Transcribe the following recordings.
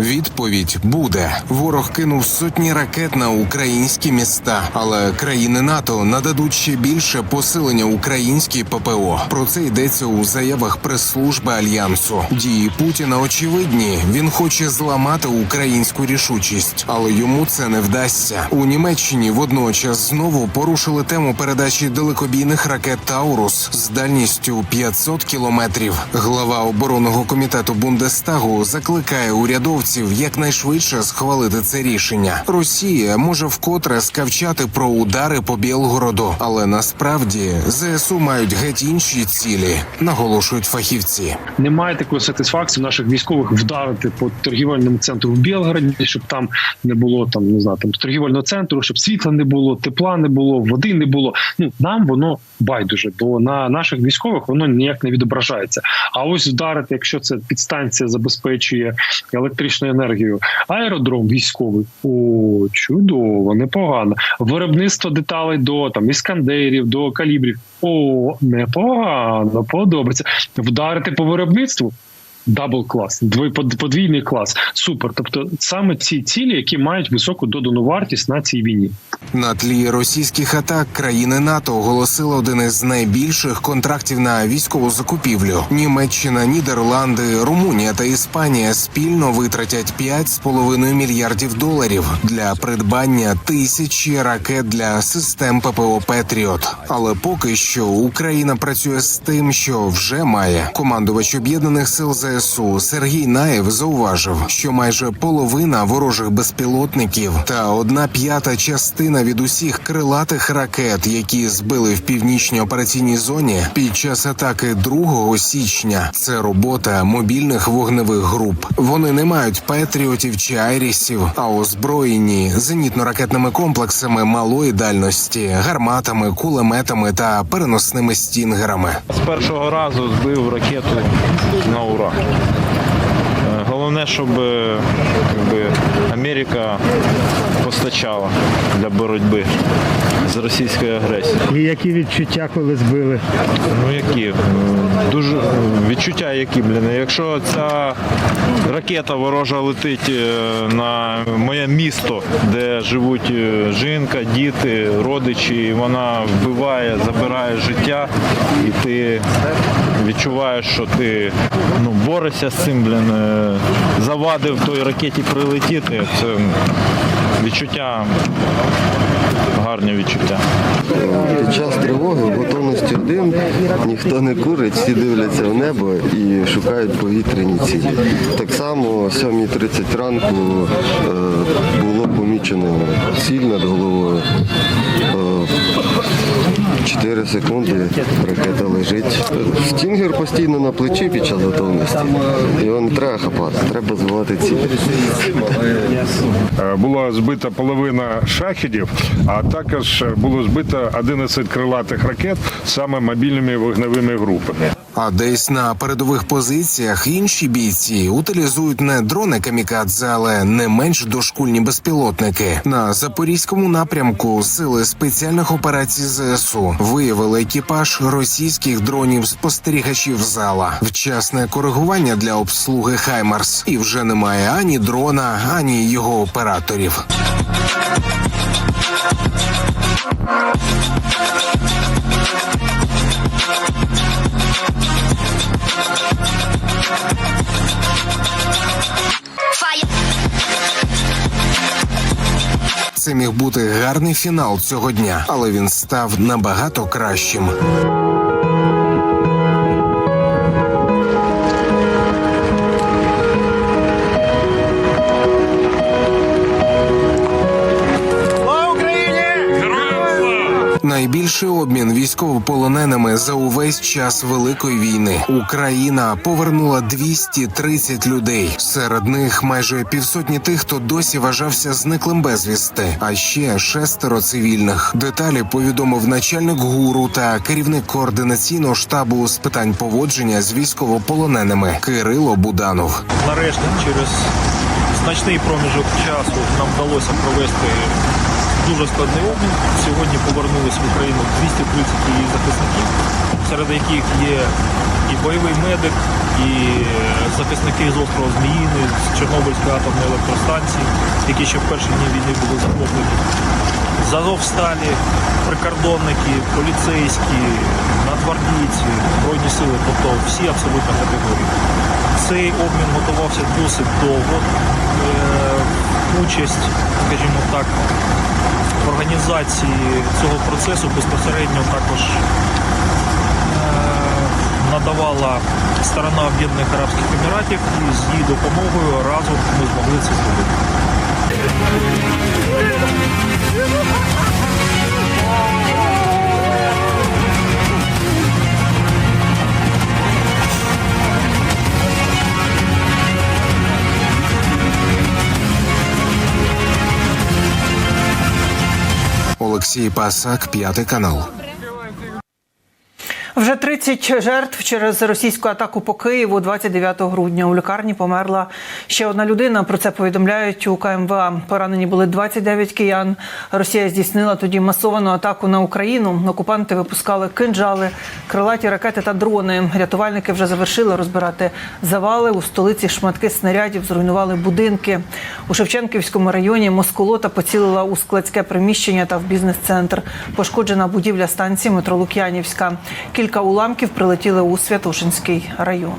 Відповідь буде. Ворог кинув сотні ракет на українські міста, але країни НАТО нададуть ще більше посилення українській ППО. Про це йдеться у заявах прес-служби альянсу. Дії Путіна очевидні. Він хоче зламати українську рішучість, але йому це не вдасться. У Німеччині водночас знову порушили тему передачі далекобійних ракет Таурус з дальністю 500 кілометрів. Глава оборонного комітету Бундестагу закликає урядовців якнайшвидше схвалити це рішення. Росія може вкотре скавчати про удари по Білгороду, але насправді ЗСУ мають геть інші цілі, наголошують фахівці. Немає такої сатисфакції наших військових вдарити по торгівельному центру в Білгороді, щоб там не було там не знаю, там торгівельного центру, щоб світла не було, тепла не було, води не було. Ну нам воно байдуже, бо на наших військових воно ніяк не відображається. А ось вдарити, якщо це підстанція забезпечує електричною енергією, аеродром військовий. О, чудово, непогано. Виробництво деталей до там іскандерів, до калібрів. О, непогано, подобається. Вдарити по виробництву. Дабл клас, подвійний клас, супер. Тобто саме ці цілі, які мають високу додану вартість на цій війні. На тлі російських атак країни НАТО оголосили один із найбільших контрактів на військову закупівлю. Німеччина, Нідерланди, Румунія та Іспанія спільно витратять 5,5 мільярдів доларів для придбання тисячі ракет для систем ППО Петріот. Але поки що Україна працює з тим, що вже має. Командувач об'єднаних сил ЗСУ Сергій Наєв зауважив, що майже половина ворожих безпілотників та одна п'ята частина від усіх крилатих ракет, які збили в північній операційній зоні під час атаки 2 січня. Це робота мобільних вогневих груп. Вони не мають петріотів чи айрісів, а озброєні зенітно-ракетними комплексами малої дальності, гарматами, кулеметами та переносними стінгерами. З першого разу збив ракету на ура. Е, Головне, щоб е, якби, Америка постачала для боротьби з російською агресією. І які відчуття, коли збили? Ну які? Дуже відчуття які, блін. Якщо ця ракета ворожа летить е, на моє місто, де живуть е, жінка, діти, родичі, і вона вбиває, забирає життя, і ти відчуваєш, що ти ну, борешся з цим, блін, е, завадив той ракеті прилетіти. Це відчуття, гарне відчуття. Під час тривоги готовності один ніхто не курить, всі дивляться в небо і шукають повітряні цілі. Так само о 7.30 ранку е, було помічено ціль над головою. Е, 4 секунди ракета лежить. Стінгер постійно на плечі під час готовності. Його не треба хапати, треба звати ціль. Е, Була збита половина шахідів, а також було збито 11 крилатих ракет саме мобільними вогневими групами. А десь на передових позиціях інші бійці утилізують не дрони камікадзе, але не менш дошкульні безпілотники. На запорізькому напрямку сили спеціальних операцій ЗСУ виявили екіпаж російських дронів спостерігачів зала. Вчасне коригування для обслуги Хаймарс, і вже немає ані дрона, ані його операторів. Міг бути гарний фінал цього дня, але він став набагато кращим. Найбільший обмін військовополоненими за увесь час великої війни. Україна повернула 230 людей. Серед них майже півсотні тих, хто досі вважався зниклим безвісти, а ще шестеро цивільних. Деталі повідомив начальник гуру та керівник координаційного штабу з питань поводження з військовополоненими Кирило Буданов. нарешті через значний проміжок часу нам вдалося провести дуже складний обмін. Сьогодні повернулись в Україну 230 її захисників, серед яких є і бойовий медик, і захисники з острова Зміїни, з Чорнобильської атомної електростанції, які ще в перші дні війни були захоплені. З Азовсталі, прикордонники, поліцейські, нацгвардійці, збройні сили, тобто всі абсолютно категорії. Цей обмін готувався досить довго. Участь, скажімо так, в організації цього процесу безпосередньо також е, надавала сторона Об'єднаних Арабських Еміратів, і з її допомогою разом ми змогли це зробити. Олексій Пасак, п'ятий канал. Вже 30 жертв через російську атаку по Києву 29 грудня. У лікарні померла ще одна людина. Про це повідомляють у КМВА. Поранені були 29 киян. Росія здійснила тоді масовану атаку на Україну. Окупанти випускали кинджали, крилаті ракети та дрони. Рятувальники вже завершили розбирати завали. У столиці шматки снарядів зруйнували будинки. У Шевченківському районі Москолота поцілила у складське приміщення та в бізнес-центр. Пошкоджена будівля станції метро Лук'янівська. Кілька уламків прилетіли у Святошинський район.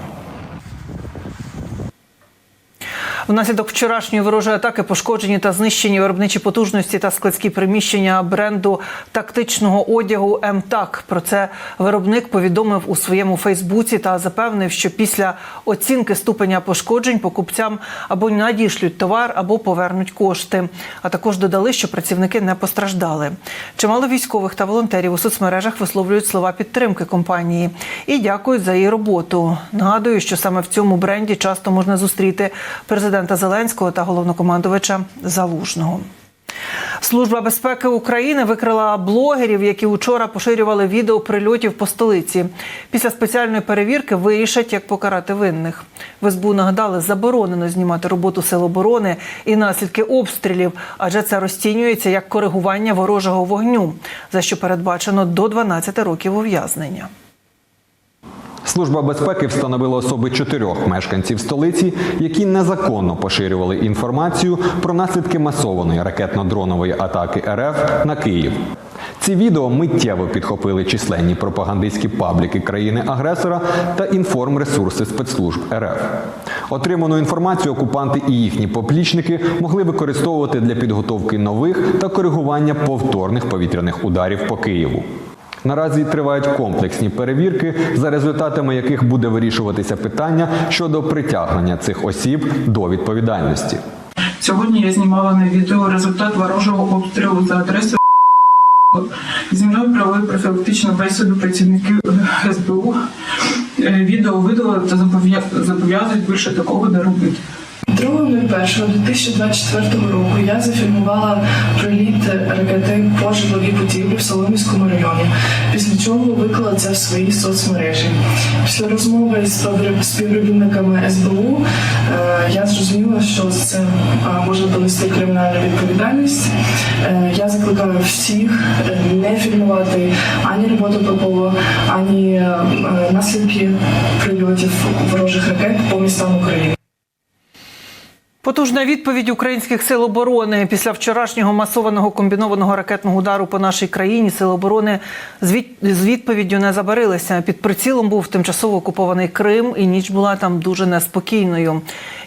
Внаслідок вчорашньої ворожої атаки пошкоджені та знищені виробничі потужності та складські приміщення бренду тактичного одягу МТАК. Про це виробник повідомив у своєму Фейсбуці та запевнив, що після оцінки ступеня пошкоджень покупцям або надішлють товар, або повернуть кошти. А також додали, що працівники не постраждали. Чимало військових та волонтерів у соцмережах висловлюють слова підтримки компанії і дякують за її роботу. Нагадую, що саме в цьому бренді часто можна зустріти президента Зеленського та головнокомандувача Залужного. Служба безпеки України викрила блогерів, які учора поширювали відео прильотів по столиці. Після спеціальної перевірки вирішать, як покарати винних. В СБУ нагадали, заборонено знімати роботу сил оборони і наслідки обстрілів, адже це розцінюється як коригування ворожого вогню, за що передбачено до 12 років ув'язнення. Служба безпеки встановила особи чотирьох мешканців столиці, які незаконно поширювали інформацію про наслідки масованої ракетно-дронової атаки РФ на Київ. Ці відео миттєво підхопили численні пропагандистські пабліки країни-агресора та інформресурси спецслужб РФ. Отриману інформацію окупанти і їхні поплічники могли використовувати для підготовки нових та коригування повторних повітряних ударів по Києву. Наразі тривають комплексні перевірки, за результатами яких буде вирішуватися питання щодо притягнення цих осіб до відповідальності. Сьогодні я знімала на відео результат ворожого обстрілу за адресою. Зі мною провели профілактичну бесіду працівники СБУ. Е, Відео видали та зобов'язують більше такого не робити. 2.01.2024 року я зафільмувала приліт ракети по житловій будівлі в Соломівському районі, після чого виклала це в свої соцмережі. Після розмови з співробі- співробітниками СБУ е, я зрозуміла, що це може понести кримінальну відповідальність. Е, Я закликаю всіх е, не фільмувати ані роботу ППО, ані наслідки прильотів ворожих ракет по містам України. Потужна відповідь українських сил оборони після вчорашнього масованого комбінованого ракетного удару по нашій країні. Сили оборони з відповіддю не забарилися. Під прицілом був тимчасово окупований Крим, і ніч була там дуже неспокійною.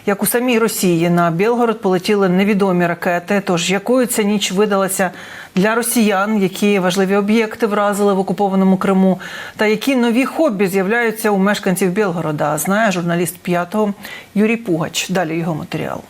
Як у самій Росії на Білгород полетіли невідомі ракети. Тож якою ця ніч видалася для росіян, які важливі об'єкти вразили в окупованому Криму, та які нові хобі з'являються у мешканців Білгорода, знає журналіст п'ятого Юрій Пугач. Далі його матеріал.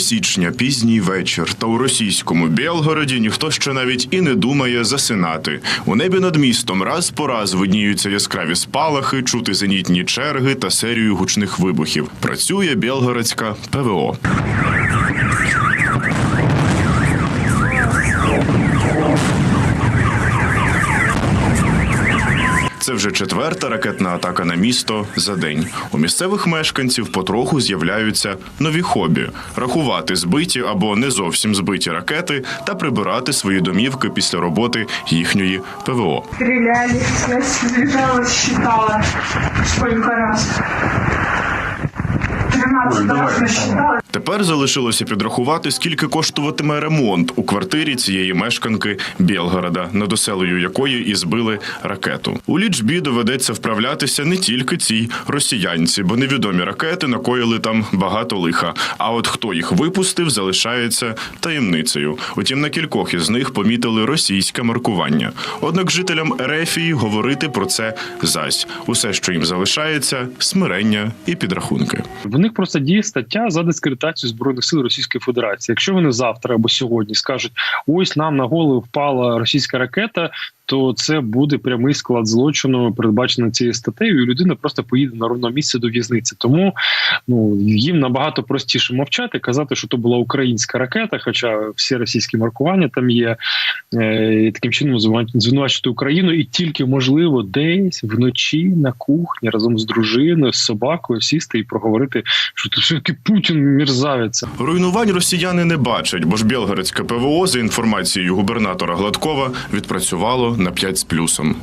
Січня, пізній вечір, та у російському Білгороді ніхто ще навіть і не думає засинати. У небі над містом раз по раз видніються яскраві спалахи, чути зенітні черги та серію гучних вибухів. Працює Білгородська ПВО. Це вже четверта ракетна атака на місто за день. У місцевих мешканців потроху з'являються нові хобі: рахувати збиті або не зовсім збиті ракети та прибирати свої домівки після роботи їхньої ПВО. Стріляли, я слетала, считала, сколько раз. 13 раз насчитала. Тепер залишилося підрахувати, скільки коштуватиме ремонт у квартирі цієї мешканки Білгорода, над оселею якої і збили ракету. У лічбі доведеться вправлятися не тільки цій росіянці, бо невідомі ракети накоїли там багато лиха. А от хто їх випустив, залишається таємницею. Утім, на кількох із них помітили російське маркування. Однак жителям Ерефії говорити про це зась. Усе, що їм залишається, смирення і підрахунки. В них просто діє стаття за дискредитацію збройних сил Російської Федерації. Якщо вони завтра або сьогодні скажуть, ось нам на голову впала російська ракета. То це буде прямий склад злочину, передбачений цією статтею, і людина просто поїде на ровне місце до в'язниці. Тому ну їм набагато простіше мовчати, казати, що то була українська ракета, хоча всі російські маркування там є, е, і таким чином звинувачити Україну, і тільки можливо десь вночі на кухні разом з дружиною, з собакою сісти і проговорити, що то все таки Путін мерзавець. Руйнувань росіяни не бачать, бо ж Білгородське ПВО, за інформацією губернатора Гладкова, відпрацювало на 5 з плюсом.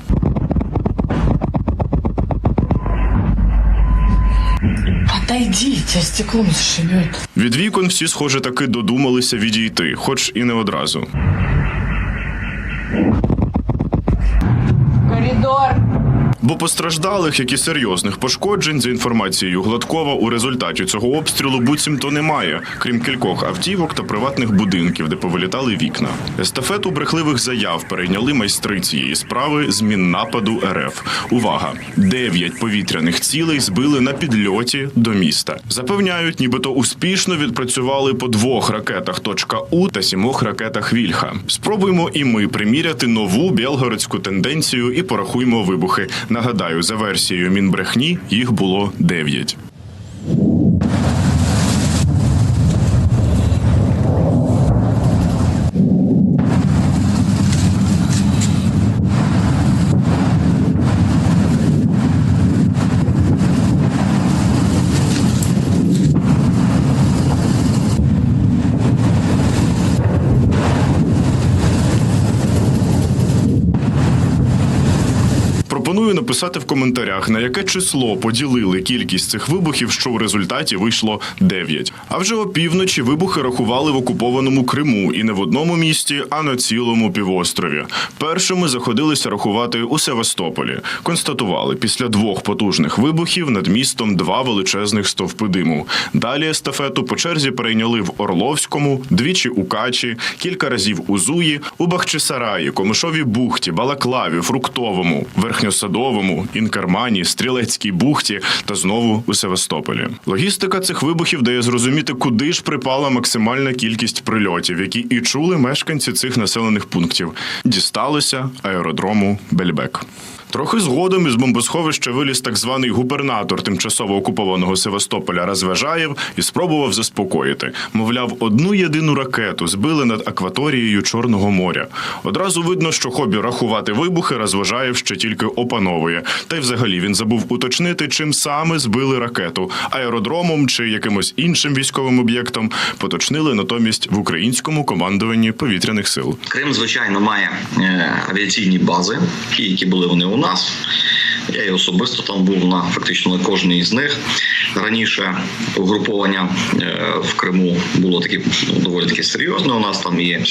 Отойдите, стеклом зашибет. Від вікон всі, схоже, таки додумалися відійти, хоч і не одразу. Бо постраждалих, як і серйозних пошкоджень, за інформацією Гладкова, у результаті цього обстрілу буцімто немає, крім кількох автівок та приватних будинків, де повилітали вікна. Естафету брехливих заяв перейняли майстри цієї справи з міннападу РФ. Увага! Дев'ять повітряних цілей збили на підльоті до міста. Запевняють, нібито успішно відпрацювали по двох ракетах «Точка У та сімох ракетах Вільха. Спробуємо і ми приміряти нову білгородську тенденцію і порахуємо вибухи. Нагадаю, за версією Мінбрехні їх було дев'ять. Пропоную написати в коментарях, на яке число поділили кількість цих вибухів, що в результаті вийшло 9. А вже опівночі вибухи рахували в окупованому Криму і не в одному місті, а на цілому півострові. Першими заходилися рахувати у Севастополі. Констатували після двох потужних вибухів над містом два величезних стовпи диму. Далі естафету по черзі перейняли в Орловському, двічі у Качі, кілька разів у Зуї, у Бахчисараї, Комишовій бухті, Балаклаві, Фруктовому, Верхньосадовому, інкармані, Стрілецькій бухті та знову у Севастополі. Логістика цих вибухів дає зрозуміти, куди ж припала максимальна кількість прильотів, які і чули мешканці цих населених пунктів. Дісталося аеродрому Бельбек. Трохи згодом із бомбосховища виліз так званий губернатор тимчасово окупованого Севастополя Розважаєв і спробував заспокоїти. Мовляв, одну єдину ракету збили над акваторією Чорного моря. Одразу видно, що хобі рахувати вибухи Розважаєв ще тільки опановує. Та й взагалі він забув уточнити, чим саме збили ракету аеродромом чи якимось іншим військовим об'єктом. Поточнили натомість в українському командуванні повітряних сил. Крим, звичайно, має е, авіаційні бази, які були вони у нас. Я і особисто там був на фактично на кожній із них. Раніше угруповання е, в Криму було таке ну, доволі таки серйозне. У нас там є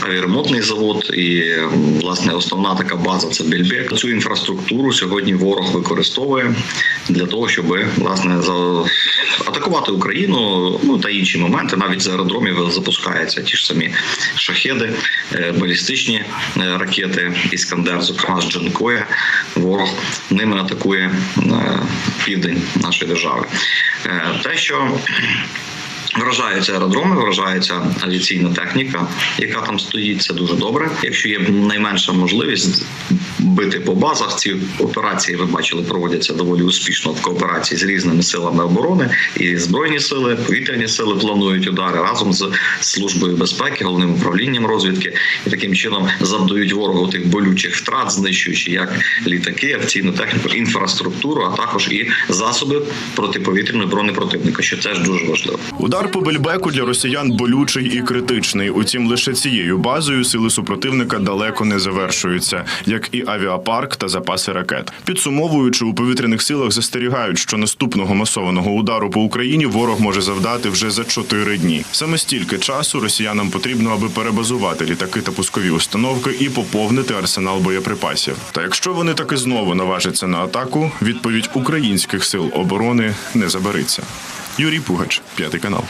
авіаремонтний завод, і власне основна така база це Бельбек. Цю інфраструктуру сьогодні ворог використовує для того, щоб власне атакувати Україну. Ну та інші моменти. Навіть з аеродромів запускаються ті ж самі шахеди, е, балістичні е, ракети Іскандер, зокрема з Джанкоя. Ворог ними атакує е, південь нашої держави. Е, Те, що Вражаються аеродроми, вражається авіаційна техніка, яка там стоїть. Це дуже добре. Якщо є найменша можливість бити по базах, ці операції ви бачили, проводяться доволі успішно в кооперації з різними силами оборони. І збройні сили, повітряні сили планують удари разом з службою безпеки, головним управлінням розвідки, і таким чином завдають ворогу тих болючих втрат, знищуючи як літаки, авіаційну техніку, інфраструктуру, а також і засоби протиповітряної оборони противника, що теж дуже важливо. Удар по Бельбеку для росіян болючий і критичний. Утім, лише цією базою сили супротивника далеко не завершуються, як і авіапарк та запаси ракет. Підсумовуючи, у повітряних силах застерігають, що наступного масованого удару по Україні ворог може завдати вже за чотири дні. Саме стільки часу росіянам потрібно, аби перебазувати літаки та пускові установки і поповнити арсенал боєприпасів. Та якщо вони таки знову наважаться на атаку, відповідь українських сил оборони не забариться. Юрій Пугач, п'ятий канал.